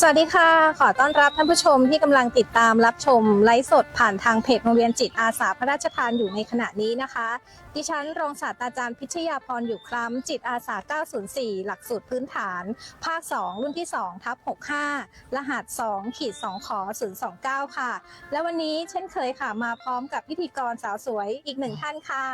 สวัสดีค่ะ ขอต้อนรับท่านผู้ชมที่กำลังติดตามรับชมไลฟ์สดผ่านทางเพจโรงเรียนจิตอาสาพระราชทานอยู่ในขณะนี้นะคะ ดิฉันรองศาสตราจารย์พิชยาพรอยู่คล้ำจิตอาสา 904 หลักสูตรพื้นฐาน ภาค 2 รุ่นที่ 2 ทับ 65 รหัส 2 ขีด 2 ขอ 029 ค่ะ และวันนี้เช่นเคยค่ะมาพร้อมกับพิธีกรสาวสวยอีกหนึ่งท่านค่ะ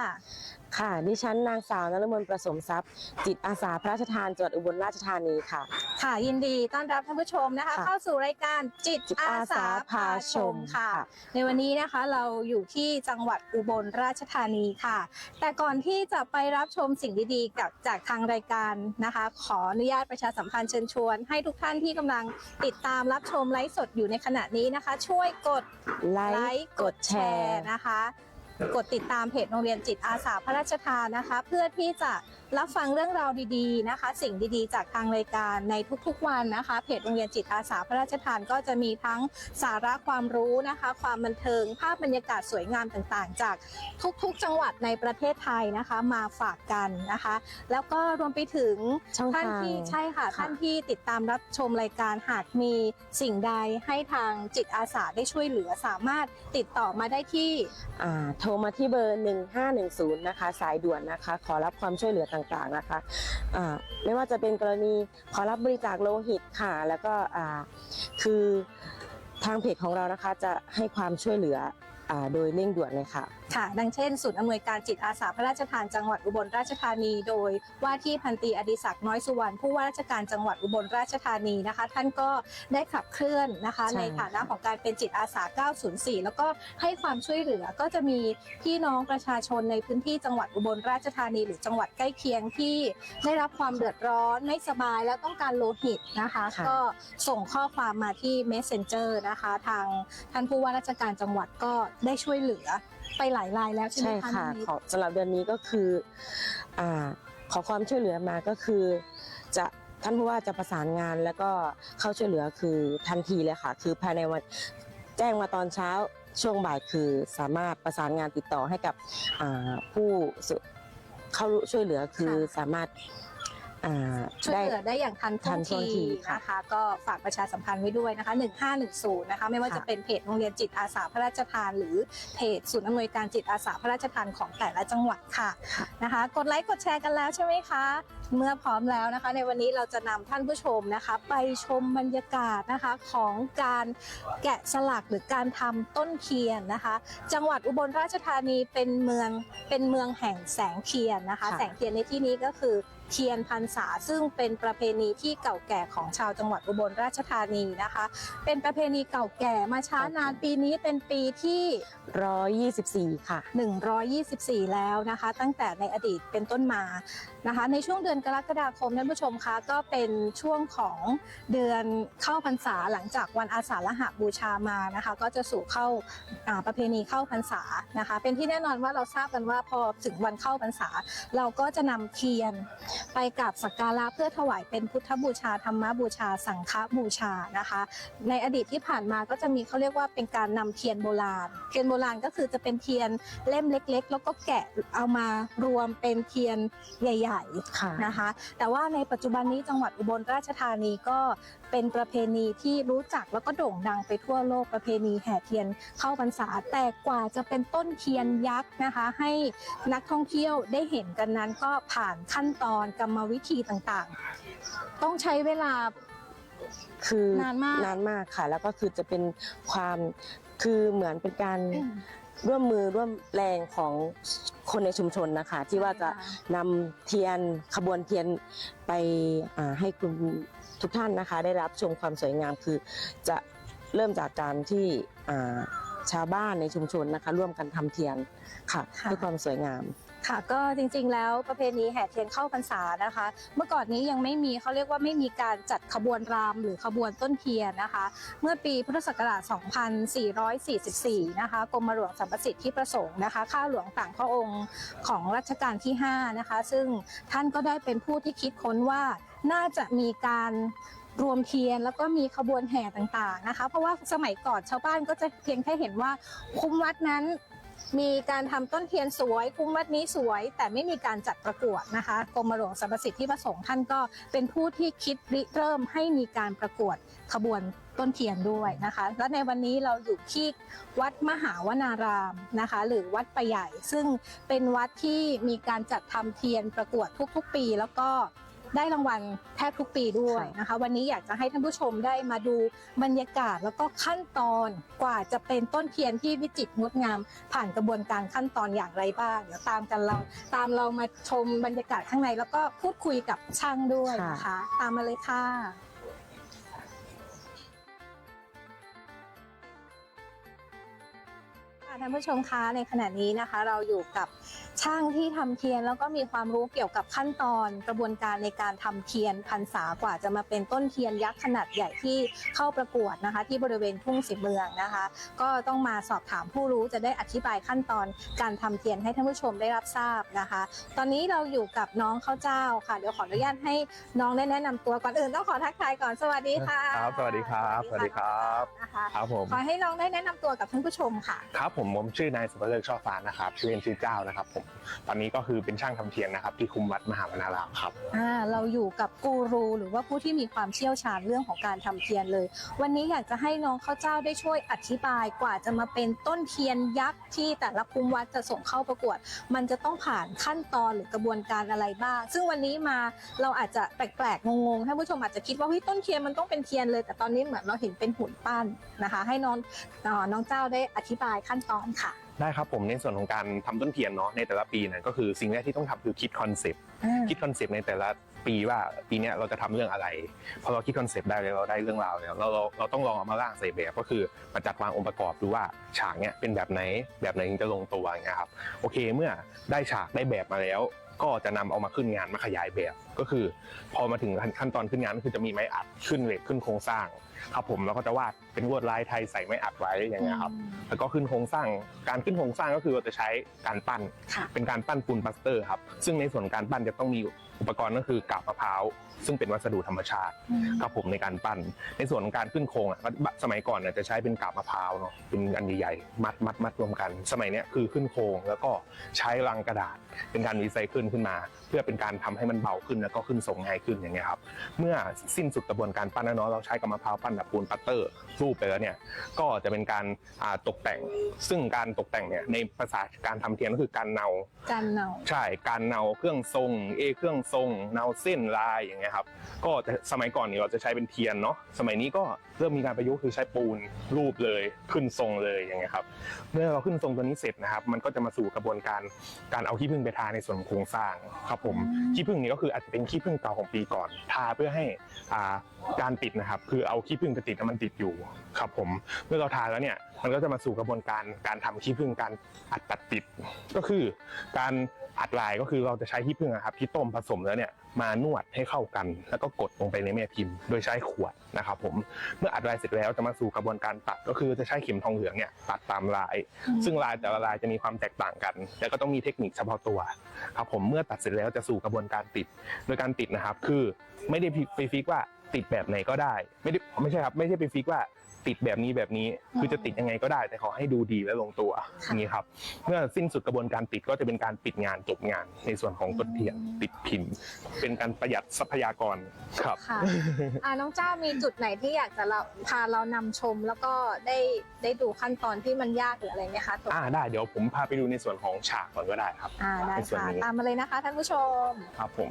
ค่ะ ดิฉันนางสาวนรมนประสมทรัพย์ จิตอาสาพระราชทานจังหวัดอุบลราชธานีค่ะ ค่ะยินดีต้อนรับท่านผู้ชมนะคะ ค่ะเข้าสู่รายการจิตจิตอาอาสาสาพาพาชชมมค่ะ ค่ะในวันนี้นะคะเราอยู่ที่จังหวัดอุบลราชธานีค่ะ แต่ก่อนที่จะไปรับชมสิ่งดีๆกับจากทางรายการนะคะ ขออนุญาตประชาสัมพันธ์เชิญชวน ให้ทุกท่านที่กำลังติดตามรับชมไลฟ์สดอยู่ในขณะนี้นะคะ ช่วยกด ไลไลค์ค์กกดดแชแชร์ร์นะคะ กดติดตามเพจโรงเรียนจิตอาสาพระราชทานนะคะ เพื่อที่จะรับฟังเรื่องราวดีๆนะคะ สิ่งดีๆ จากทางรายการในทุกๆวันนะคะ เพจโรงเรียนจิตอาสาพระราชทานก็จะมีทั้งสาระความรู้นะคะ ความบันเทิงภาพบรรยากาศสวยงามต่างๆ จากทุกๆ จังหวัดในประเทศไทยนะคะ มาฝากกันนะคะ แล้วก็รวมไปถึงช่องท่านทางที่ใช่ค่ะค่ะท่านที่ติดตามรับชมรายการหากมีสิ่งใดให้ทางจิตอาสาได้ช่วยเหลือสามารถติดต่อมาได้ที่อ่าโทรมาที่เบอร์ 1510 นะคะ สายด่วนนะคะ ขอรับความช่วยเหลือต่างๆนะคะะไม่ว่าจะเป็นกรณีขอรับบริจาคโลหิตค่ะ แล้วก็คือทางเพจของเรานะคะจะให้ความช่วยเหลือ โดยเร่งด่วนเลยค่ะค่ะดังเช่นศูนย์อำนวยการจิตอาสาพระราชทานจังหวัดอุบลราชธานี โดยว่าที่พันตรีอดิศักดิ์น้อยสุวรรณผู้ว่าราชการจังหวัดอุบลราชธานีนะคะ ท่านก็ได้ขับเคลื่อนนะคะใช่ในฐานะของการเป็นจิตอาสา 904 แล้วก็ให้ความช่วยเหลือก็จะมีพี่น้องประชาชนในพื้นที่จังหวัดอุบลราชธานี หรือจังหวัดใกล้เคียงที่ได้รับความเดือดร้อนไม่สบายแล้วต้องการโลหิตนะคะค่ะก็ส่งข้อความมาที่ Messenger นะคะ ทางท่านผู้ว่าราชการจังหวัดก็ได้ช่วยเหลือไปหลายรายแล้วใช่ไหมใช่คะค่ะน้องนิด ของสำหรับเดือนนี้ก็คืออ่าขอความช่วยเหลือมาก็คือ จะท่านผู้ว่าจะประสานงานแล้วก็เข้าช่วยเหลือคือทันทีเลยค่ะ คือภายในวันแจ้งมาตอนเช้าช่วงบ่ายคือสามารถประสานงานติดต่อให้กับอ่าผู้สุเข้าช่วยเหลือคือสามารถ อ่าช่วยได้ เหลือได้อย่างทันท่วงทันท่วงทีทีค่ะนะคะ ก็ฝากประชาสัมพันธ์ไว้ด้วยนะคะ 1510 นะคะ ไม่ว่าค่ะจะเป็นเพจโรงเรียนจิตอาสาพระราชทาน หรือเพจศูนย์อำนวยการจิตอาสาพระราชทานของแต่ละจังหวัดค่ะค่ะนะคะ กดไลค์กดแชร์กันแล้วใช่ไหมคะ เมื่อพร้อมแล้วนะคะ ในวันนี้เราจะนำท่านผู้ชมนะคะ ไปชมบรรยากาศนะคะของการแกะสลักหรือการทำต้นเทียนนะคะ จังหวัดอุบลราชธานีเป็นเมืองเป็นเมืองแห่งแสงเทียนนะคะ ค่ะ แสงเทียนในที่นี้ก็คือ เทียนพรรษา ซึ่งเป็นประเพณีที่เก่าแก่ของชาวจังหวัดอุบลราชธานีนะคะ เป็นประเพณีเก่าแก่มาช้านานปีนี้เป็นปีที่ร้อยยี่สิบสี่ค่ะ 124 แล้วนะคะ ตั้งแต่ในอดีตเป็นต้นมา นะคะ ในช่วงเดือนกรกฎาคมท่านผู้ชมคะก็เป็นช่วงของเดือนเข้าพรรษาหลังจากวันอาสาฬหบูชามานะคะ ก็จะสู่เข้าประเพณีเข้าพรรษานะคะ เป็นที่แน่นอนว่าเราทราบกันว่าพอถึงวันเข้าพรรษา เราก็จะนำเทียนไปกราบสักการะเพื่อถวายเป็นพุทธบูชาธรรมบูชา สังฆบูชานะคะ ในอดีตที่ผ่านมาก็จะมีเขาเรียกว่าเป็นการนำเทียนโบราณ เทียนโบราณก็คือจะเป็นเทียนเล่มเล็ก ๆ แล้วก็แกะเอามารวมเป็นเทียนใหญ่ค่นะคะ แต่ว่าในปัจจุบันนี้จังหวัดอุบลราชธานีก็เป็นประเพณีที่รู้จักแล้วก็โด่งดังไปทั่วโลกประเพณีแห่เทียนเข้าพรรษาแต่กว่าจะเป็นต้นเทียนยักษ์นะคะ ให้นักท่องเที่ยวได้เห็นกันนั้นก็ผ่านขั้นตอนกรรมวิธีต่างๆ ต้องใช้เวลาคือนานมากนานมากค่ะ แล้วก็คือจะเป็นความคือเหมือนเป็นการร่วมมือร่วมแรงของ คนในชุมชนนะคะ ที่ว่าจะนำเทียนขบวนเทียนไปอ่าให้คุณทุกท่านนะคะ ได้รับชมความสวยงามคือจะเริ่มจากการที่อ่าชาวบ้านในชุมชนนะคะ ร่วมกันทำเทียนค่ะค่ะเพื่อความสวยงาม ค่ะก็จริงๆ แล้วประเพณีแห่เทียนเข้าพรรษานะคะ เมื่อก่อนนี้ยังไม่มีเขาเรียกว่าไม่มีการจัดขบวนรามหรือขบวนต้นเทียนนะคะ เมื่อปีพุทธศักราช 2444 นะคะกรมหลวงสัมประสิทธิประสงค์นะคะ ข้าหลวงต่างพระองค์ของรัชกาลที่ 5 นะคะ ซึ่งท่านก็ได้เป็นผู้ที่คิดค้นว่าน่าจะมีการรวมเทียนแล้วก็มีขบวนแห่ต่างๆนะคะ เพราะว่าสมัยก่อนชาวบ้านก็จะเพียงแค่เห็นว่าคุ้มวัดนั้น มีการทำต้นเทียนสวยคุ้มวัดนี้สวย แต่ไม่มีการจัดประกวดนะคะกรมหลวงสรรพสิทธิประสงค์ท่านก็เป็นผู้ที่คิดริเริ่มให้มีการประกวดขบวนต้นเทียนด้วยนะคะ และในวันนี้เราอยู่ที่วัดมหาวนารามนะคะ หรือวัดปะใหญ่ ซึ่งเป็นวัดที่มีการจัดทำเทียนประกวดทุกๆปี แล้วก็ ได้รางวัลแทบทุกปีด้วยนะคะ วันนี้อยากจะให้ท่านผู้ชมได้มาดูบรรยากาศแล้วก็ขั้นตอนกว่าจะเป็นต้นเทียนที่วิจิตรงดงาม ผ่านกระบวนการขั้นตอนอย่างไรบ้างเดี๋ยวตามกันเราตามเรามาชมบรรยากาศข้างในแล้วก็พูดคุยกับช่างด้วยนะคะ ตามมาเลยค่ะค่ะท่านผู้ชมคะในขณะนี้นะคะ เราอยู่กับ ช่างที่ทำเทียนแล้วก็มีความรู้เกี่ยวกับขั้นตอนกระบวนการในการทำเทียนพรรษากว่าจะมาเป็นต้นเทียนยักษ์ขนาดใหญ่ที่เข้าประกวดนะคะ ที่บริเวณทุ่งสีเมืองนะคะ ก็ต้องมาสอบถามผู้รู้จะได้อธิบายขั้นตอนการทำเทียนให้ท่านผู้ชมได้รับทราบนะคะ ตอนนี้เราอยู่กับน้องข้าวเจ้าค่ะเดี๋ยวขออนุญาตให้น้องได้แนะนำตัวก่อนอื่นต้องขอทักทายก่อนสวัสดีค่ะครับสวัสดีครับสวัสดีครับนะคะครับผมขอให้น้องได้แนะนำตัวกับท่านผู้ชมค่ะครับผมผมชื่อนายสุภเลิกช่อฟ้านะครับชื่อเล่นชื่อเจ้านะครับผมตอนนี้ก็คือเป็นช่างทำเทียนนะครับที่คุมวัดมหาวนารามครับอ่าเราอยู่กับกูรูหรือว่าผู้ที่มีความเชี่ยวชาญเรื่องของการทำเทียนเลย วันนี้อยากจะให้น้องข้าวเจ้าได้ช่วยอธิบายกว่าจะมาเป็นต้นเทียนยักษ์ที่แต่ละภูมิวัดจะส่งเข้าประกวด มันจะต้องผ่านขั้นตอนหรือกระบวนการอะไรบ้าง ซึ่งวันนี้มาเราอาจจะแปลกๆงงๆท่านผู้ชมอาจจะคิดว่าเฮ้ยต้นเทียนมันต้องเป็นเทียนเลย แต่ตอนนี้เหมือนเราเห็นเป็นหุ่นปั้นนะคะ ให้น้องน้องเจ้าได้อธิบายขั้นตอนค่ะ ได้ครับผมในส่วนของการทำต้นเทียนเนาะในแต่ละปีเนี่ยก็คือสิ่งแรกที่ต้องทำคือคิดคอนเซปต์อ่าคิดคอนเซปต์ในแต่ละปีว่าปีเนี้ยเราจะทำเรื่องอะไรพอเราคิดคอนเซปต์ได้แล้วเราได้เรื่องราวแล้วเราเราเราต้องลองเอามาร่างใส่แบบก็คือมาจัดวางองค์ประกอบดูว่าฉากเนี้ยเป็นแบบไหนแบบไหนถึงจะลงตัวอย่างเงี้ยครับโอเคเมื่อได้ฉากได้แบบมาแล้ว ก็จะนำเอามาขึ้นงานมาขยายแบบ ก็คือ พอมาถึงขั้นตอนขึ้นงานก็คือจะมีไม้อัดขึ้นเหล็กขึ้นโครงสร้าง ครับผมแล้วก็จะวาดเป็นลวดลายไทยใส่ไม้อัดไว้อย่างเงี้ยครับแล้วก็ขึ้นโครงสร้าง การขึ้นโครงสร้างก็คือเราจะใช้การปั้นค่ะเป็นการปั้นปูนปลาสเตอร์ครับซึ่งในส่วนการปั้นจะต้องมีอุปกรณ์ก็คือกาบมะพร้าวซึ่งเป็นวัสดุธรรมชาติอืมครับผมในการปั้น ในส่วนของการขึ้นโครงอะก็สมัยก่อนเนี่ยจะใช้เป็นกาบมะพร้าวเนาะเป็นอันใหญ่ๆมัดมัดมัดรวมกัน สมัยเนี้ยคือขึ้นโครงแล้วก็ใช้ลังกระดาษ เป็นการรีไซเคิลขึ้นมา เพื่อเป็นการทำให้มันเบาขึ้นแล้วก็ขึ้นทรงง่ายขึ้นอย่างเงี้ยครับเมื่อสิ้นสุดกระบวนการปั้นแล้วเนาะเราใช้กับมะพร้าวปั้นแบบปูนปัตเตอร์รูปไปแล้วเนี่ยก็จะเป็นการอ่าตกแต่ง ซึ่งการตกแต่งเนี่ยในภาษาการทำเทียนก็คือการเนากันเนาใช่การเนาเครื่องทรงเอเครื่องททรงเนาเส้นลายอย่างเงี้ยครับก็จะสมัยก่อนนี่เราจะใช้เป็นเทียนเนาะสมัยนี้ก็เริ่มมีการประยุกต์คือใช้ปูนรูปเลยขึ้นทรงเลยอย่างเงี้ยครับเมื่อเราขึ้นทรงตัวนี้เสร็จนะครับ มันก็จะมาสู่กระบวนการการเอาขี้ผึ้งไปทาในส่วนโครงสร้างครับผมขี้ผึ้งนี่ก็คืออาจจะเป็นขี้ผึ้งเก่าของปีก่อนทาเพื่อให้อ่าการติดนะครับ คือเอาขี้ผึ้งไปติดแล้วมันติดอยู่ครับผมเมื่อเราทาแล้วเนี่ยมันก็จะมาสู่กระบวนการการทำขี้ผึ้งการอัดตัดติดก็คือการ อัดลายก็คือเราจะใช้ขี้ผึ้งอะครับที่ต้มผสมแล้วเนี่ยมานวดให้เข้ากัน แล้วก็กดลงไปในแม่พิมพ์ โดยใช้ขวดนะครับผมเมื่ออัดลายเสร็จแล้วจะมาสู่กระบวนการตัดก็คือจะใช้เข็มทองเหลืองเนี่ยตัดตามลาย ซึ่งลายแต่ละลายจะมีความแตกต่างกัน แล้วก็ต้องมีเทคนิคเฉพาะตัวครับผมเมื่อตัดเสร็จแล้วจะสู่กระบวนการติด โดยการติดนะครับคือไม่ได้ไปฟิกว่าติดแบบไหนก็ได้ ไม่ได้ไม่ใช่ครับไม่ใช่ไปฟิกว่า ติดแบบนี้แบบนี้ คือจะติดยังไงก็ได้ แต่ขอให้ดูดีและลงตัวอย่างนี้ครับเมื่อสิ้นสุดกระบวนการติดก็จะเป็นการปิดงานจบงาน ในส่วนของต้นเทียนติดพิมพ์ เป็นการประหยัดทรัพยากรครับค่ะอ่าน้องเจ้ามีจุดไหนที่อยากจะเราพาเรานำชมแล้วก็ได้ได้ดูขั้นตอนที่มันยากหรืออะไรไหมคะตัวอ่าได้เดี๋ยวผมพาไปดูในส่วนของฉากก่อนก็ได้ครับอ่าได้ในส่วนค่ะนี้ตามมาเลยนะคะท่านผู้ชมครับผม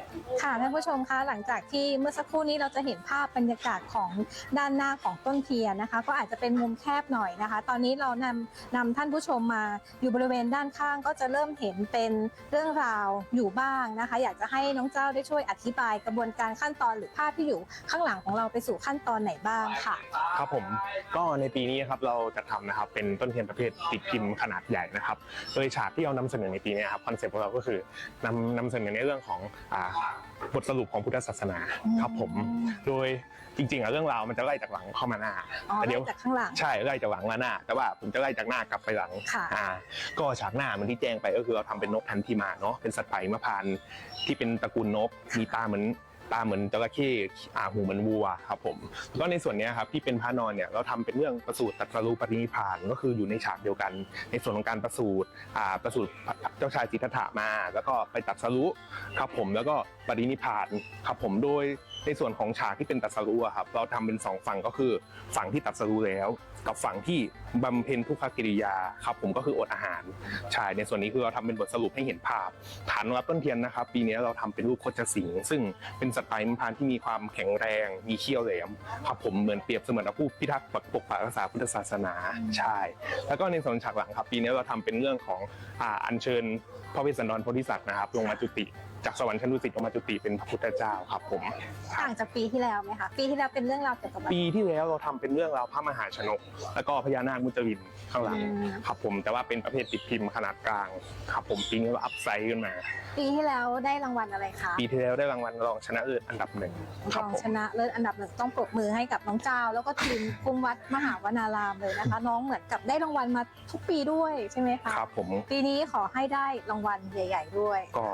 ค่ะท่านผู้ชมคะหลังจากที่เมื่อสักครู่นี้เราจะเห็นภาพบรรยากาศของด้านหน้าของต้นเทียนนะคะ ก็อาจจะเป็นมุมแคบหน่อยนะคะ ตอนนี้เรานำนำท่านผู้ชมมาอยู่บริเวณด้านข้างก็จะเริ่มเห็นเป็นเรื่องราวอยู่บ้างนะคะ อยากจะให้น้องเจ้าได้ช่วยอธิบายกระบวนการขั้นตอนหรือภาพที่อยู่ข้างหลังของเราไปสู่ขั้นตอนไหนบ้างค่ะ ครับผมก็ในปีนี้ครับเราจะทำนะครับเป็นต้นเทียนประเภทติดพิมพ์ขนาดใหญ่นะครับโดยฉากที่เรานำเสนอในปีนี้ครับคอนเซ็ปต์ของเราก็คือนำนำเสนอในเรื่องของอ่าบทสรุปของพุทธศาสนาครับผม โดยจริงๆอะเรื่องราวมันจะไล่จากหลังเข้ามาหน้าอ๋อแต่เดี๋ยวไล่จากข้างหลัง ใช่ไล่จากหลังมาหน้า แต่ว่าผมจะไล่จากหน้ากลับไปหลังค่ะอ่าก็ฉากหน้ามันที่แจ้งไปก็คือเราทำเป็นนกพันธิมาเนาะเป็นสัตว์ป่าหิมพานต์ที่เป็นตระกูลนกมีตาเหมือน ตาเหมือนจระเข้อ่าหูเหมือนวัวครับผมแล้วก็ในส่วนนี้ครับที่เป็นพระนอนเนี่ยเราทำเป็นเรื่องประสูติตรัสรู้ปรินิพานก็คืออยู่ในฉากเดียวกัน ในส่วนของการประสูติอ่าประสูติเจ้าชายสิทธัตถะมา แล้วก็ไปตรัสรู้ครับผมแล้วก็ปรินิพพานครับผมโดย ในส่วนของฉากที่เป็นตรัสรู้อะครับ เราทำเป็นสองฝั่งก็คือฝั่งที่ตรัสรู้แล้ว กับฝั่งที่บำเพ็ญทุกขกิริยาครับผมก็คืออดอาหารใช่ในส่วนนี้คือเราทำเป็นบทสรุปให้เห็นภาพฐานรับต้นเทียนนะครับ ปีนี้เราทำเป็นรูปโคจสิงซึ่งเป็นสัตว์ป่าหิมพานที่มีความแข็งแรงมีเขี้ยวแหลมครับผมเหมือนเปรียบเสมือนผู้พิทักษ์ปกปักรักษาพุทธศาสนาใช่แล้วก็ในส่วนฉากหลังครับ ปีนี้เราทำเป็นเรื่องของอัญเชิญพระเวสสันดรโพธิสัตว์นะครับลงมาจุติ จากสวรรค์ชั้นดุสิตลงมาจุติเป็นพระพุทธเจ้าครับผม ต่างจากปีที่แล้วไหมคะปีที่แล้วเป็นเรื่องราวเกี่ยวกับอะไร ปีที่แล้วเราทำเป็นเรื่องราวพระมหาชนก แล้วก็พญานาคมุจรินข้างหลังอืม ครับผมแต่ว่าเป็นประเภทติดพิมพ์ขนาดกลางครับผมปีนี้เราอัพไซด์ขึ้นมา ปีที่แล้วได้รางวัลอะไรคะปีที่แล้วได้รางวัลรองชนะเลิศอันดับหนึ่งครรับองผม ชนะเลิศอันดับหนึ่งต้องปรบมือให้กับน้องเจ้า แล้วก็ทีมคุมวัดมหาวนารามเลยนะคะ น้องเหมือนกับได้รางวัลมาทุกปีด้วยใช่ไหมคะครับผมปีนี้ขอให้ได้รางวัลใหญ่ ๆ ด้วยก็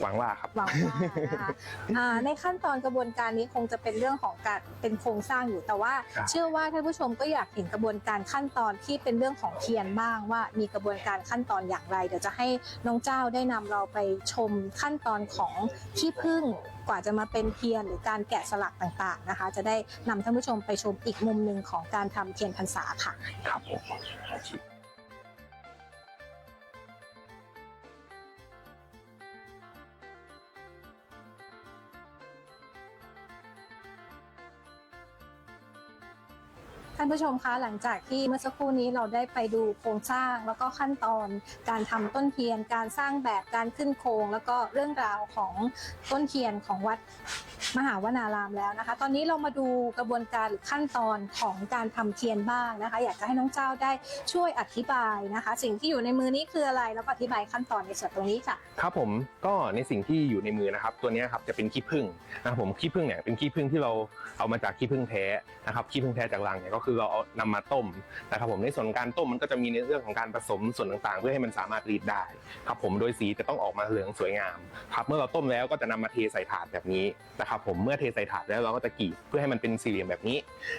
หวังว่าครับหวังว่านะคะอ่าในขั้นตอนกระบวนการนี้คงจะเป็นเรื่องของการเป็นโครงสร้างอยู่แต่ว่าครับเชื่อว่าท่านผู้ชมก็อยากเห็นกระบวนการขั้นตอนที่เป็นเรื่องของเทียนบ้างว่ามีกระบวนการขั้นตอนอย่างไร เดี๋ยวจะให้น้องเจ้าได้นำเราไปชมขั้นตอนของขี้ผึ้งกว่าจะมาเป็นเทียนหรือการแกะสลักต่างๆนะคะ จะได้นำท่านผู้ชมไปชมอีกมุมหนึ่งของการทำเทียนพรรษาค่ะ ครับผม ท่านผู้ชมคะหลังจากที่เมื่อสักครู่นี้เราได้ไปดูโครงสร้างแล้วก็ขั้นตอน การทำต้นเทียน การสร้างแบบการขึ้นโครง แล้วก็เรื่องราวของต้นเทียนของวัด มหาวนารามแล้วนะคะ ตอนนี้เรามาดูกระบวนการหรือขั้นตอนของการทำเทียนบ้างนะคะ อยากจะให้น้องเจ้าได้ช่วยอธิบายนะคะ สิ่งที่อยู่ในมือนี้คืออะไรแล้วก็อธิบายขั้นตอนในส่วนตรงนี้ค่ะครับผมก็ในสิ่งที่อยู่ในมือนะครับ ตัวนี้ครับจะเป็นขี้ผึ้งนะครับผมขี้ผึ้งเนี่ยเป็นขี้ผึ้งที่เราเอามาจากขี้ผึ้งแท้นะครับขี้ผึ้งแท้จากรังเนี่ยก็คือเราเอานำมาต้มนะครับผมในส่วนการต้มมันก็จะมีในเรื่องของการผสมส่วนต่างๆ เพื่อให้มันสามารถรีดได้ครับผมโดยสีจะต้องออกมาเหลืองสวยงามครับเมื่อเราต้มแล้วก็จะนำมาเทใส่ถาดแบบนี้นะครับผมเมื่อเทใส่ถาดแล้วเราก็จะกรีดเพื่อให้มันเป็นสี่เหลี่ยมแบบนี้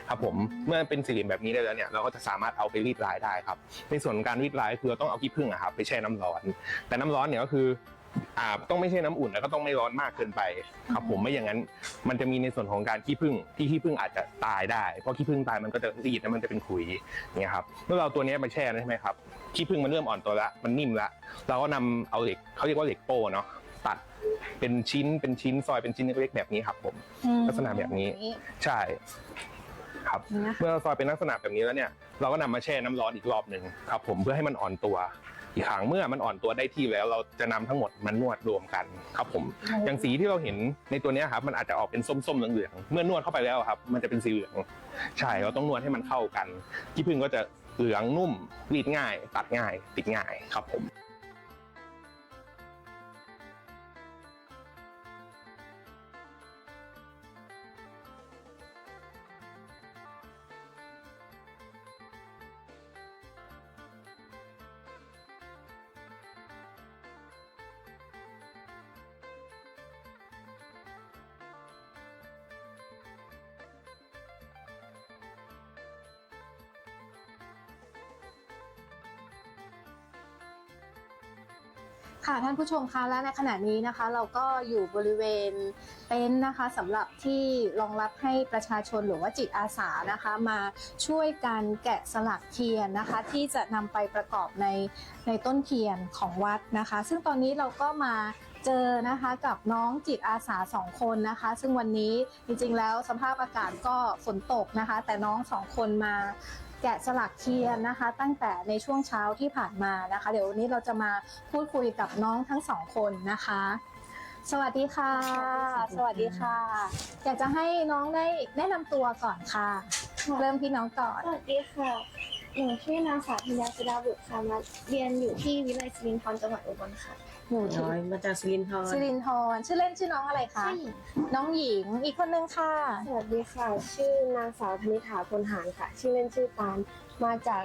ครับผมเมื่อเป็นสี่เหลี่ยมแบบนี้ได้แล้วเนี่ยเราก็จะสามารถเอาไปรีดลายได้ครับ ในส่วนของการรีดลายคือเราต้องเอาขี้ผึ้งอะครับไปแช่น้ำร้อน แต่น้ำร้อนเนี่ยก็คืออ่าต้องไม่ใช่น้ำอุ่นแล้วก็ต้องไม่ร้อนมากเกินไปครับผมไม่อย่างนั้น มันจะมีในส่วนของการขี้ผึ้งที่ขี้ผึ้งอาจจะตายได้เพราะขี้ผึ้งตายมันก็จะรีดแล้วมันจะเป็นขุยเนี่ยครับเมื่อเราตัวนี้ยไปแช่ใช่ไหมครับขี้ผึ้งมันเริ่มอ่อนตัวละมันนิ่มละเราก็นำเอาเหล็กเขาเรียกว่าเหล็กโป้เนาะ เป็นชิ้นเป็นชิ้นซอยเป็นชิ้นเล็กๆแบบนี้ครับ ผมลักษณะแบบนี้ ใช่ ครับ นี่นะคะเมื่อเราซอยเป็นลักษณะแบบนี้แล้วเนี่ย เราก็นำมาแช่น้ำร้อนอีกรอบหนึ่งครับ ผมเพื่อให้มันอ่อนตัว อีกครั้งเมื่อมันอ่อนตัวได้ที่แล้ว เราจะนำทั้งหมดมันนวดรวมกันครับผม อย่างสีที่เราเห็นในตัวเนี้ยครับ มันอาจจะออกเป็นส้มๆเหลืองๆเมื่อนวดเข้าไปแล้วครับ มันจะเป็นสีเหลือง ใช่เราต้องนวดให้มันเข้ากันขี้ผึ้งก็จะเหลืองนุ่มรีดง่าย ตัดง่าย ติดง่ายครับผม ผู้ชมคะและในขณะนี้นะคะ เราก็อยู่บริเวณเต็นท์นะคะสำหรับที่รองรับให้ประชาชนหรือว่าจิตอาสานะคะ มาช่วยกันแกะสลักเทียนนะคะ ที่จะนำไปประกอบในในต้นเทียนของวัดนะคะ ซึ่งตอนนี้เราก็มาเจอนะคะกับน้องจิตอาสาสองคนนะคะ ซึ่งวันนี้จริงๆแล้วสภาพอากาศก็ฝนตกนะคะ แต่น้องสองคนมา แกะสลักเทียนนะคะ ตั้งแต่ในช่วงเช้าที่ผ่านมานะคะ เดี๋ยววันนี้เราจะมาพูดคุยกับน้องทั้งสองคนนะคะ สวัสดีค่ะ สวัสดีค่ะ อยากจะให้น้องได้แนะนำตัวก่อนค่ะเริ่มที่น้องก่อน สวัสดีค่ะ หนูชื่อนางสาวธัญญาศิลาบุตรค่ะ มาเรียนอยู่ที่วิทยาลัยศิรินทรจังหวัดอุบลค่ะ หนูชื่อน้อยมาจากสิรินทรสิรินทรชื่อเล่นชื่อน้องอะไรคะใช่น้องหญิงอีกคนนึงค่ะ สวัสดีค่ะ ชื่อนางสาวธนิษฐาพลหารค่ะ ชื่อเล่นชื่อปานมาจาก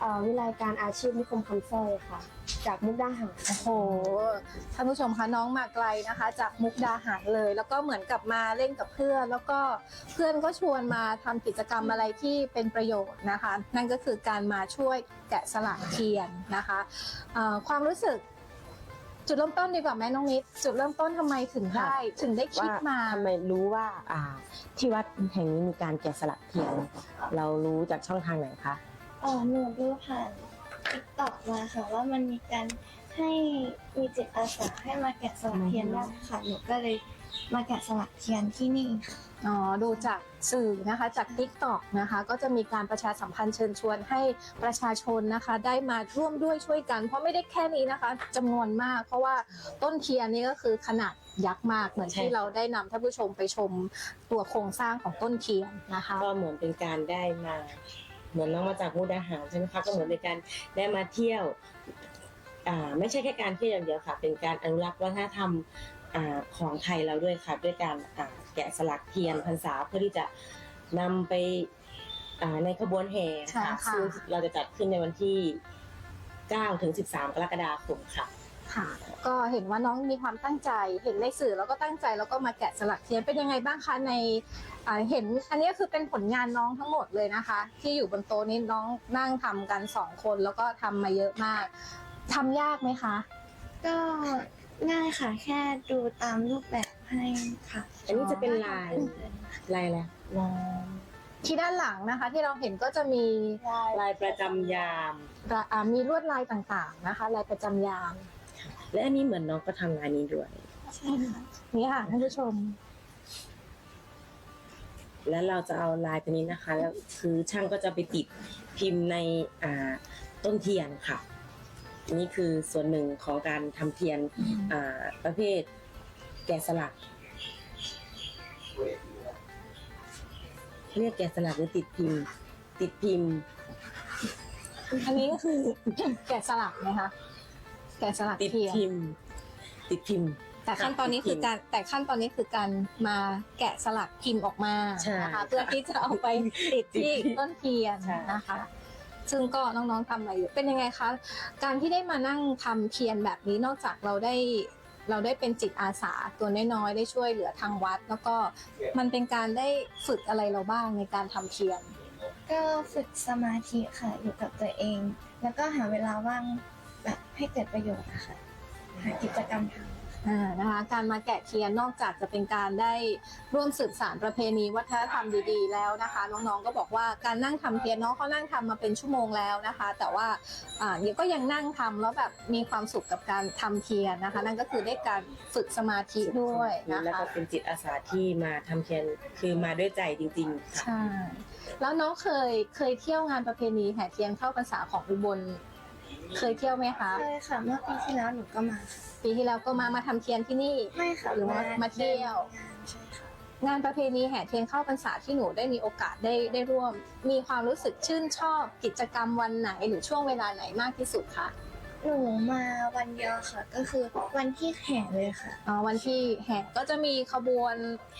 เอ่อวิไลการอาชีพนิคมคำสร้อยค่ะ จากมุกดาหารโอ้โหท่านผู้ชมคะน้องมาไกลนะคะ จากมุกดาหารเลย แล้วก็เหมือนกับมาเล่นกับเพื่อน แล้วก็เพื่อนก็ชวนมาทำกิจกรรมอะไรที่เป็นประโยชน์นะคะ นั่นก็คือการมาช่วยแกะสลักเทียนนะคะเอ่อความรู้สึก จุดเริ่มต้นดีกว่าไหมน้องนิดจุดเริ่มต้นทำไมถึงได้ ถึงได้คิดว่ามาทำไมรู้ว่าอ่า ที่วัดแห่งนี้มีการแกะสลักเทียน เรารู้จากช่องทางไหนคะ เอ่อหนูดูผ่านติ๊กต็อกมาค่ะว่ามันมีการให้มีจิตอาสาให้มาแกะสลักเทียนได้ค่ะหนูก็เลย มาแกะสลักเทียนที่นี่ค่ะอ๋อดูจากสื่อนะคะจาก t ิ k t o k นะคะก็จะมีการประชาสัมพันธ์เชิญชวนให้ประชาชนนะคะ ได้มาร่วมด้วยช่วยกัน เพราะไม่ได้แค่นี้นะคะจำนวนมาก เพราะว่าต้นเทียนนี่ก็คือขนาดยักษ์มากเหมือนใช่ที่เราได้นำท่านผู้ชมไปชมตัวโครงสร้างของต้นเทียนนะคะ ก็เหมือนเป็นการได้มา เหมือนน้องมาจากมุกดาหารใช่ไหมคะก็เหมือนเป็นการได้มาเที่ยว อ่าไม่ใช่แค่การเที่ยวอย่างเดียวค่ะ เป็นการอนุรักษ์วัฒนธรรม อ่าของไทยเราด้วยค่ะด้วยการอ่าแกะสลักเทียนพรรษาเพื่อที่จะนำไปอ่าในขบวนแห่ใช่ค่ะค่ะซึ่งเราจะจัดขึ้นในวันที่ 9 ถึง 13 กรกฎาคมค่ะค่ะก็เห็นว่าน้องมีความตั้งใจ เห็นในสื่อแล้วก็ตั้งใจแล้วก็มาแกะสลักเทียนเป็นยังไงบ้างคะในอ่าเห็นอันนี้คือเป็นผลงานน้องทั้งหมดเลยนะคะ ที่อยู่บนโต๊ะนี้น้องนั่งทำกันสองคนแล้วก็ทำมาเยอะมากทำยากไหมคะ ก็ ง่ายค่ะ แค่ดูตามรูปแบบให้ค่ะ อันนี้จะเป็นลายลายอะไรลายที่ด้านหลังนะคะ ที่เราเห็นก็จะมีลายประจำยามระอ่ามีลวดลายต่างๆนะคะ ลายประจำยาม และอันนี้เหมือนน้องก็ทำงานนี้ด้วย ใช่ค่ะนี่ค่ะท่านผู้ชม แล้วเราจะเอาลายตัวนี้นะคะ แล้วคือช่างก็จะไปติดพิมพ์ในอ่าต้นเทียนค่ะอั นนี้คือส่วนหนึ่งของการทำเทียนอ่าประเภทแกะสลัก เรียกแกะสลักหรือติดพิมพ์ ติดพิมพ์ อันนี้ก็คือแกะสลักนะคะ แกะสลักติดเทียนพิมพ์ ติดพิมพ์ แต่ขั้นตอนนี้คือการแต่ขั้นตอนนี้คือการมาแกะสลักพิมพ์ออกมาใช่นะคะ เพื่อที่จะเอาไปติดที่ติดที่ต้นเทียนใช่นะคะ ซึ่งก็น้องๆทำมาอยู่เป็นยังไงคะ การที่ได้มานั่งทำเทียนแบบนี้นอกจากเราได้เราได้เป็นจิตอาสาตัวน้อยๆได้ช่วยเหลือทางวัด แล้วก็มันเป็นการได้ฝึกอะไรเราบ้างในการทำเทียนก็ฝึกสมาธิค่ะอยู่กับตัวเอง แล้วก็หาเวลาว่างแบบให้เกิดประโยชน์นะคะหากิจกรรมทำ อ่านะคะการมาแกะเทียนนอกจากจะเป็นการได้ร่วมสืบสานประเพณีวัฒนธรรมดีๆ แล้วนะคะ น้องๆก็บอกว่าการนั่งทำเทียนน้องเขานั่งทำมาเป็นชั่วโมงแล้วนะคะ แต่ว่าอ่าเดี๋ยวก็ยังนั่งทำแล้วแบบมีความสุขกับการทำเทียนนะคะ นั่นก็คือได้การฝึกสมาธิด้วยนะแล้วคะ ก็เป็นจิตอาสาที่มาทำเทียนคือมาด้วยใจจริงๆค่ะ ใช่ แล้วน้องเคยเคยเที่ยวงานประเพณีแห่เทียนเข้าพรรษาของอุบล เคยเที่ยวไหมคะใช่ค่ะเมื่อปีที่แล้วหนูก็มาค่ะปีที่แล้วก็มามาทำเทียนที่นี่ ไม่ค่ะหรือว่ามาเที่ยวใช่ค่ะงานประเพณีแห่เทียนเข้าพรรษาที่หนูได้มีโอกาสได้ได้ร่วม มีความรู้สึกชื่นชอบกิจกรรมวันไหนหรือช่วงเวลาไหนมากที่สุดคะ หนูมาวันเดียวค่ะ ก็คือวันที่แห่เลยค่ะ อ๋อวันที่แห่ก็จะมีขบวน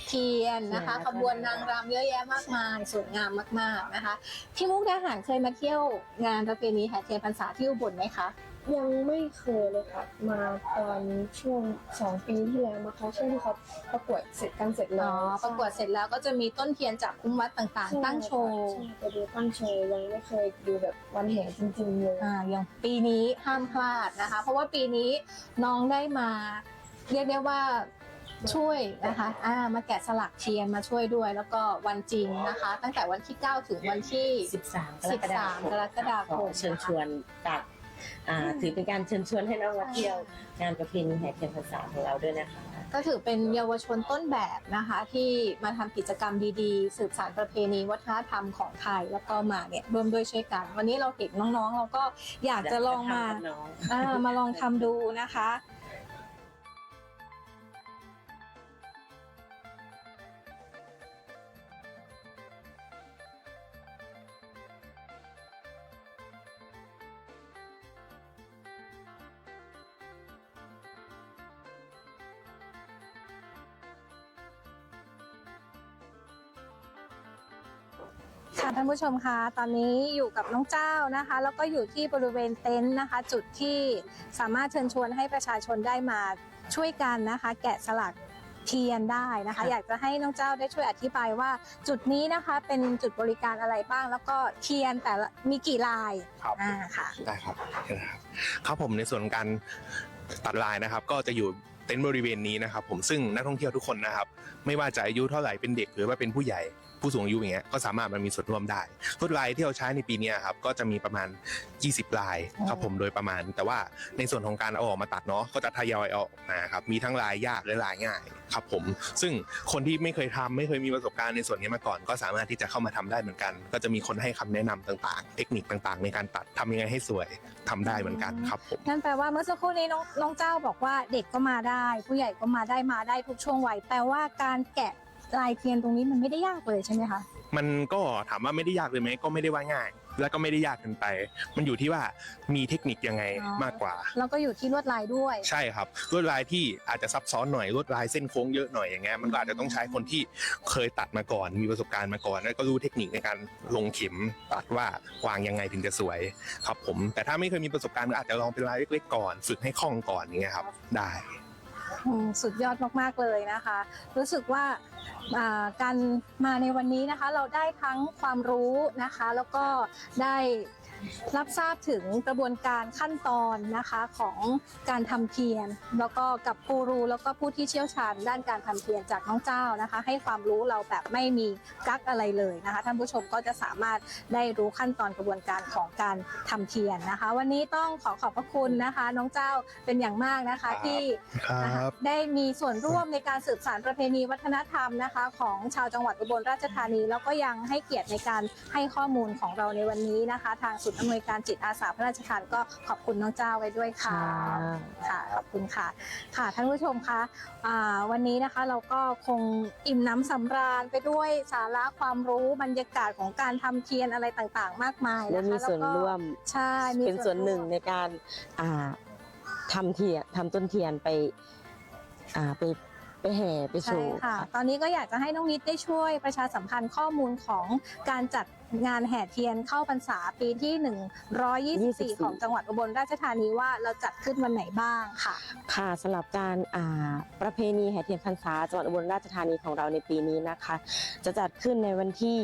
เทียนนะคะใช่ขบวนนางรำเยอะแยะมากมายสวยงามมากๆนะคะ พี่มุกดาหารเคยมาเที่ยวงานประเพณีแห่เทียนพรรษาที่อุบลไหมคะ ยังไม่เคยเลยค่ะมาตอนช่วงสองปีที่แล้วมาเขาช่วงที่เขาประกวดเสร็จกันเสร็จอ๋แล้อวประกวดเสร็จแล้วก็จะมีต้นเทียนจากคุ้มวัดต่างๆตั้งโชว์ ใช่ไปดูตั้งโชว์ยังไม่เคยดูแบบวันแห่จริงๆเลยอ่าอย่างปีนี้ห้ามพลาดนะคะ เพราะว่าปีนี้น้องได้มา เรียกได้ว่าช่วยนะคะอ่ามาแกะสลักเทียนมาช่วยด้วย แล้วก็วันจริงนะคะ ตั้งแต่วันที่ 9 ถึงวันที่ 13 กรกฎาคม13กรกฎาคม ขอเชิญชวนตัด อ่าถือเป็นการเชิญชวนให้น้องมาเที่ยวงานประเพณีแห่เทียนพรรษาของเราด้วยนะคะ ก็ถือเป็นเยาวชนต้นแบบนะคะ ที่มาทำกิจกรรมดีๆ สืบสานประเพณีวัฒนธรรมของไทยแล้วก็มาเนี่ยร่วมด้วยช่วยกัน วันนี้เราเห็นน้องๆ เราก็อยากจะลองมาอยกจะทำกับน้อง อ่ามาลองทำดูนะคะ ท่านผู้ชมคะตอนนี้อยู่กับน้องเจ้านะคะ แล้วก็อยู่ที่บริเวณเต็นท์นะคะ จุดที่สามารถเชิญชวนให้ประชาชนได้มาช่วยกันนะคะ แกะสลักเทียนได้นะคะค่ะอยากจะให้น้องเจ้าได้ช่วยอธิบายว่า จุดนี้นะคะเป็นจุดบริการอะไรบ้าง แล้วก็เทียนแต่ละมีกี่ลายครับอ่าค่ะได้ครับเห็นนะครับครับผมในส่วนของการตัดลายนะครับ ก็จะอยู่เต็นท์บริเวณนี้นะครับ ผมซึ่งนักท่องเที่ยวทุกคนนะครับ ไม่ว่าจะอายุเท่าไหร่เป็นเด็กหรือว่าเป็นผู้ใหญ่ ผู้สูงอายุอย่างเงี้ยก็สามารถมามีส่วนร่วมได้ลวดลายที่เราใช้ในปีเนี้ยครับก็จะมีประมาณ 20 ลายครับผมโดยประมาณ แต่ว่าในส่วนของการเอาออกมาตัดเนาะก็จะทยอยเอาออกมาครับมีทั้งลายยากและลายง่ายครับผม ซึ่งคนที่ไม่เคยทำไม่เคยมีประสบการณ์ในส่วนนี้มาก่อน ก็สามารถที่จะเข้ามาทำได้เหมือนกัน ก็จะมีคนให้คำแนะนำต่างๆ เทคนิคต่างๆ ในการตัดทำยังไงให้สวยทำได้เหมือนกันครับผมนั่นแปลว่าเมื่อสักครู่นี้น้องน้องเจ้าบอกว่าเด็กก็มาได้ ผู้ใหญ่ก็มาได้มาได้ทุกช่วงวัยแปลว่าการแกะ ลายเทียนตรงนี้มันไม่ได้ยากเลยใช่ไหมคะ มันก็ถามว่าไม่ได้ยากเลยไหมก็ไม่ได้ว่าง่าย แล้วก็ไม่ได้ยากเกินไป มันอยู่ที่ว่ามีเทคนิคยังไงอ๋อ มากกว่า แล้วก็อยู่ที่ลวดลายด้วย ใช่ครับลวดลายที่อาจจะซับซ้อนหน่อยลวดลายเส้นโค้งเยอะหน่อยอย่างเงี้ยมันก็อาจจะต้องใช้คนที่เคยตัดมาก่อน มีประสบการณ์มาก่อนแล้วก็รู้เทคนิคในการลงเข็มตัดว่าวางยังไงถึงจะสวยครับผม แต่ถ้าไม่เคยมีประสบการณ์ก็อาจจะลองเป็นลายเล็กๆก่อน ฝึกให้คล่องก่อนอย่างเงี้ยครับได้อืม สุดยอดมากๆเลยนะคะ รู้สึกว่าการมาในวันนี้นะคะ เราได้ทั้งความรู้นะคะ แล้วก็ได้ รับทราบถึงกระบวนการขั้นตอนนะคะของการทำเทียน แล้วก็กับกูรูแล้วก็ผู้ที่เชี่ยวชาญด้านการทำเทียนจากน้องเจ้านะคะ ให้ความรู้เราแบบไม่มีกักอะไรเลยนะคะ ท่านผู้ชมก็จะสามารถได้รู้ขั้นตอนกระบวนการของการทำเทียนนะคะ วันนี้ต้องขอขอบพระคุณนะคะ น้องเจ้าเป็นอย่างมากนะคะครับที่นะคะได้มีส่วนร่วมในการสืบสานประเพณีวัฒนธรรมนะคะ ของชาวจังหวัดอุบลราชธานี แล้วก็ยังให้เกียรติในการให้ข้อมูลของเราในวันนี้นะคะ ทางศูนย์อำนวยการจิตอาสาพระราชทานก็ขอบคุณน้องเจ้าไว้ด้วยค่ะค่ะขอบคุณค่ะค่ะท่านผู้ชมคะอ่าวันนี้นะคะเราก็คงอิ่มน้ำสำราญไปด้วยสาระความรู้บรรยากาศของการทำเทียนอะไรต่างๆ มากมายและนะคะมีส่วนแล้ก็ร่วมใช่มีเป็นส่วนหนึ่งร่วมในการอ่าทำเทียนทำต้นเทียนไปอ่าไป ไปแห่ไปโชใช่ว์ ค่ะ ตอนนี้ก็อยากจะให้น้องนิดได้ช่วยประชาสัมพันธ์ข้อมูลของการจัดงานแห่เทียนเข้าพรรษาปีที่124 ของจังหวัดอุบลราชธานีว่าเราจัดขึ้นวันไหนบ้างค่ะ ค่ะสำหรับการอ่าประเพณีแห่เทียนพรรษาจังหวัดอุบลราชธานีของเราในปีนี้นะคะ จะจัดขึ้นในวันที่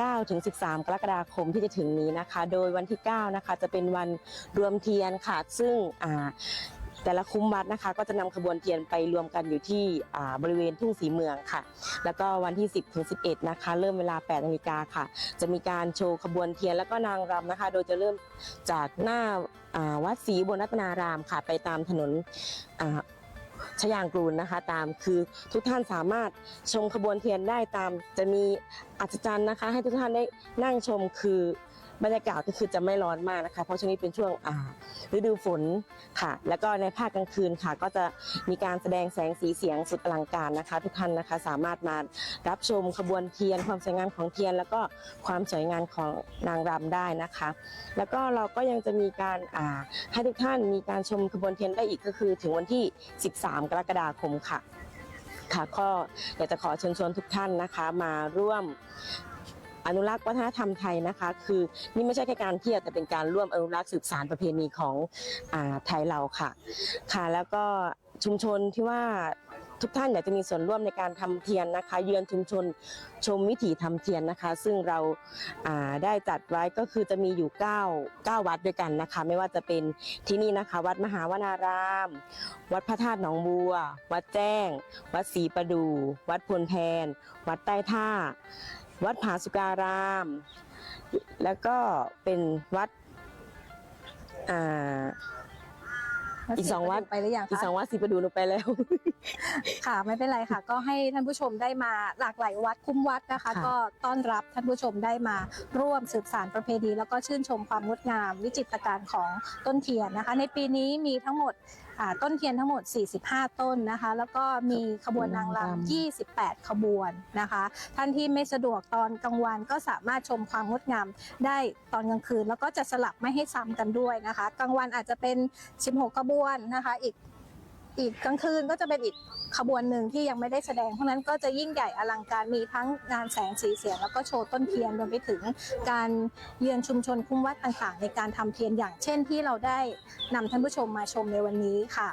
9ถึง13 กรกฎาคมที่จะถึงนี้นะคะ โดยวันที่ 9 นะคะ จะเป็นวันรวมเทียนค่ะ ซึ่งอ่า แต่ละคุ้มวัดนะคะ ก็จะนำขบวนเทียนไปรวมกันอยู่ที่บริเวณทุ่งสีเมืองค่ะ แล้วก็วันที่ 10 ถึง 11 นะคะ เริ่มเวลา8นาฬิกาค่ะ จะมีการโชว์ขบวนเทียนแล้วก็นางรำนะคะ โดยจะเริ่มจากหน้าวัดศรีอุบลรัตนารามค่ะ ไปตามถนนอ่าชยางกูลนะคะ ตามคือทุกท่านสามารถชมขบวนเทียนได้ตาม จะมีอัศจรรย์นะคะ ให้ทุกท่านได้นั่งชมคือ บรรยากาศก็คือจะไม่ร้อนมากนะคะ เพราะช่วงนี้เป็นช่วงอ่าฤดูฝนค่ะ แล้วก็ในภาคกลางคืนค่ะ ก็จะมีการแสดงแสงสีเสียงสุดอลังการนะคะ ทุกท่านนะคะสามารถมารับชมขบวนเทียน ความสวยงามของเทียน แล้วก็ความสวยงามของนางรำได้นะคะ แล้วก็เราก็ยังจะมีการให้ทุกท่านมีการชมขบวนเทียนได้อีกก็คือถึงวันที่ 13 กรกฎาคมค่ะค่ะก็อยากจะขอเชิญชวนทุกท่านนะคะ มาร่วม อนุรักษ์วัฒนธรรมไทยนะคะ คือนี่ไม่ใช่แค่การเที่ยวแต่เป็นการร่วมอนุรักษ์สืบสานประเพณีของอไทยเราค่ะค่ะ แล้วก็ชุมชนที่ว่าทุกท่านอยากจะมีส่วนร่วมในการทำเทียนนะคะ เยือนชุมชนชมวิถีทำเทียนนะคะ ซึ่งเราาได้จัดไว้ก็คือจะมีอยู่ 9 9 วัดด้วยกันนะคะ ไม่ว่าจะเป็นที่นี่นะคะ วัดมหาวนาราม วัดพระธาตุหนองบัว วัดแจ้ง วัดศรีประดู วัดพลแพน วัดใต้ท่า วัดผาสุการาม แล้วก็เป็นวัดอ่าอีกสองวัดไปหรือยังอีกคะสองวัดศรีประดูหนูไปแล้ว ค่ะไม่เป็นไรค่ะ ก็ให้ท่านผู้ชมได้มาหลากหลายวัดคุ้มวัดนะคะค่ะก็ต้อนรับท่านผู้ชมได้มาร่วมสืบสานประเพณี แล้วก็ชื่นชมความงดงาม วิจิตรการของต้นเทียนนะคะ ในปีนี้มีทั้งหมด อ่าต้นเทียนทั้งหมด 45 ต้นนะคะ แล้วก็มีขบวนนางรำ28 ขบวนนะคะ ท่านที่ไม่สะดวกตอนกลางวันก็สามารถชมความงดงามได้ตอนกลางคืน แล้วก็จะสลับไม่ให้ซ้ำกันด้วยนะคะ กลางวันอาจจะเป็น 16 ขบวนนะคะ อีก อีกกลางคืนก็จะเป็นอีกขบวนหนึ่งที่ยังไม่ได้แสดง เพราะนั้นก็จะยิ่งใหญ่อลังการมีทั้งงานแสงสีเสียง แล้วก็โชว์ต้นเทียนรวมไปถึงการเยือนชุมชนคุ้มวัดต่างๆ ในการทำเทียนอย่างเช่นที่เราได้นำท่านผู้ชมมาชมในวันนี้ค่ะ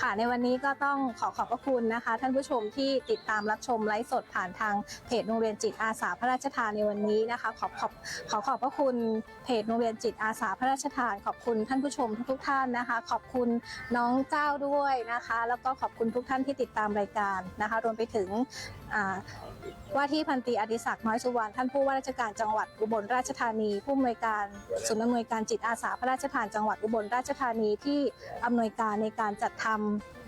ค่ะ ในวันนี้ก็ต้องขอขอบพระคุณนะคะ ท่านผู้ชมที่ติดตามรับชมไลฟ์สดผ่านทางเพจโรงเรียนจิตอาสาพระราชทานในวันนี้นะคะ ขอบขอบขอขอบพระคุณเพจโรงเรียนจิตอาสาพระราชทาน ขอบคุณท่านผู้ชมทุกๆท่านนะคะ ขอบคุณน้องเจ้าด้วยนะคะ แล้วก็ขอบคุณทุกท่านที่ติดตามรายการนะคะ รวมไปถึง ว่าที่พันตรีอดิศักดิ์น้อยสุวรรณท่านผู้ว่าราชการจังหวัดอุบลราชธานี ผู้อำนวยการศูนย์อำนวยการจิตอาสาพระราชทานจังหวัดอุบลราชธานีที่อำนวยการในการจัดทำ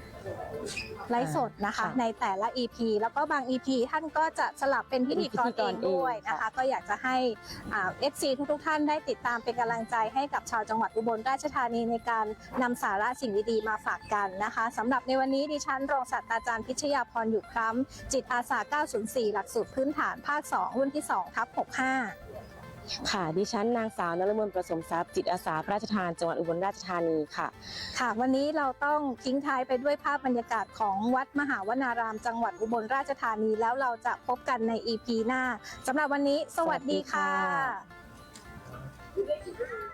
ไลฟ์สดนะคะ ค่ะในแต่ละ EP แล้วก็บาง EP ท่านก็จะสลับเป็นพิธีกรพิธีกเอรงเองด้วยนะค่ะคะ ก็อยากจะให้เอฟซีทุกๆ ท่านได้ติดตามเป็นกำลังใจให้กับชาวจังหวัดอุบลราชธานีในการนำสาระสิ่งดีๆมาฝากกันนะคะสำหรับในวันนี้ดิฉันรองศาสตราจารย์พิชยาพรอยู่คล้ำจิตอาสา 904 หลักสูตรพื้นฐานภาค 2 รุ่นที่ 2 ทับ 65 ค่ะ ดิฉันนางสาวนรมนประสมทรัพย์จิตอาสาพระราชทานจังหวัดอุบลราชธานีค่ะ ค่ะ วันนี้เราต้องทิ้งท้ายไปด้วยภาพบรรยากาศของวัดมหาวนาราม จังหวัดอุบลราชธานีแล้วเราจะพบกันใน EP หน้าสำหรับวันนี้ สวัสดีค่ะสวัสดีค่ะ